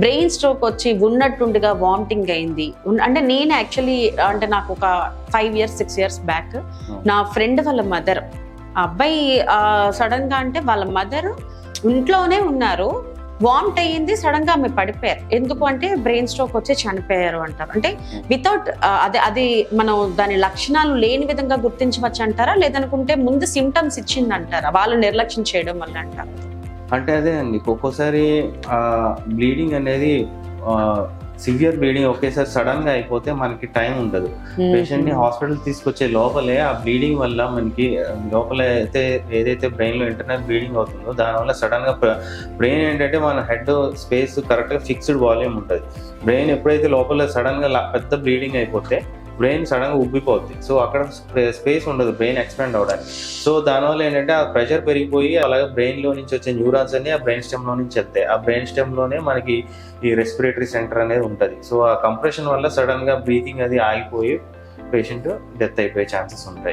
Brain stroke వచ్చి ఉన్నట్టుండిగా vomiting అయింది. అంటే నేను యాక్చువల్లీ అంటే నాకు ఒక five years six years back నా ఫ్రెండ్ వాళ్ళ మదర్ అబ్బాయి సడన్గా అంటే వాళ్ళ మదర్ ఇంట్లోనే ఉన్నారు. వామిట్ అయ్యింది సడన్గా ఆమె పడిపోయారు. ఎందుకు అంటే బ్రెయిన్ స్ట్రోక్ వచ్చి చనిపోయారు అంటారు. అంటే వితౌట్ అది అది మనం దాని లక్షణాలు లేని విధంగా గుర్తించవచ్చు అంటారా లేదనుకుంటే ముందు సిమ్టమ్స్ ఇచ్చింది అంటారా వాళ్ళు నిర్లక్ష్యం చేయడం వల్ల అంటారా? అంటే అదే అండి ఒక్కోసారి బ్లీడింగ్ అనేది సివియర్ బ్లీడింగ్ ఒకేసారి సడన్గా అయిపోతే మనకి టైం ఉండదు. పేషెంట్ని హాస్పిటల్ తీసుకొచ్చే లోపలే ఆ బ్లీడింగ్ వల్ల మనకి లోపల అయితే ఏదైతే బ్రెయిన్లో ఇంటర్నల్ బ్లీడింగ్ అవుతుందో దానివల్ల సడన్గా బ్రెయిన్ ఏంటంటే మన హెడ్ స్పేస్ కరెక్ట్గా ఫిక్స్డ్ వాల్యూమ్ ఉంటుంది. బ్రెయిన్ ఎప్పుడైతే లోపల సడన్గా పెద్ద బ్లీడింగ్ అయిపోతే బ్రెయిన్ సడన్గా ఉబ్బిపోద్ది. సో అక్కడ స్పేస్ ఉండదు. బ్రెయిన్ ఎక్స్పాండ్ అవడానికి సో దానివల్ల ఏంటంటే ఆ ప్రెషర్ పెరిగిపోయి అలాగే బ్రెయిన్లో నుంచి వచ్చే న్యూరాన్స్ అన్ని ఆ బ్రెయిన్ స్టెమ్లో నుంచి వెళ్తాయి ఆ బ్రెయిన్ స్టెమ్లోనే మనకి ఈ రెస్పిరేటరీ సెంటర్ అనేది ఉంటుంది. సో ఆ కంప్రెషన్ వల్ల సడన్గా బ్రీతింగ్ అది ఆగిపోయి పేషెంట్ డెత్ అయిపోయే ఛాన్సెస్ ఉంటాయి.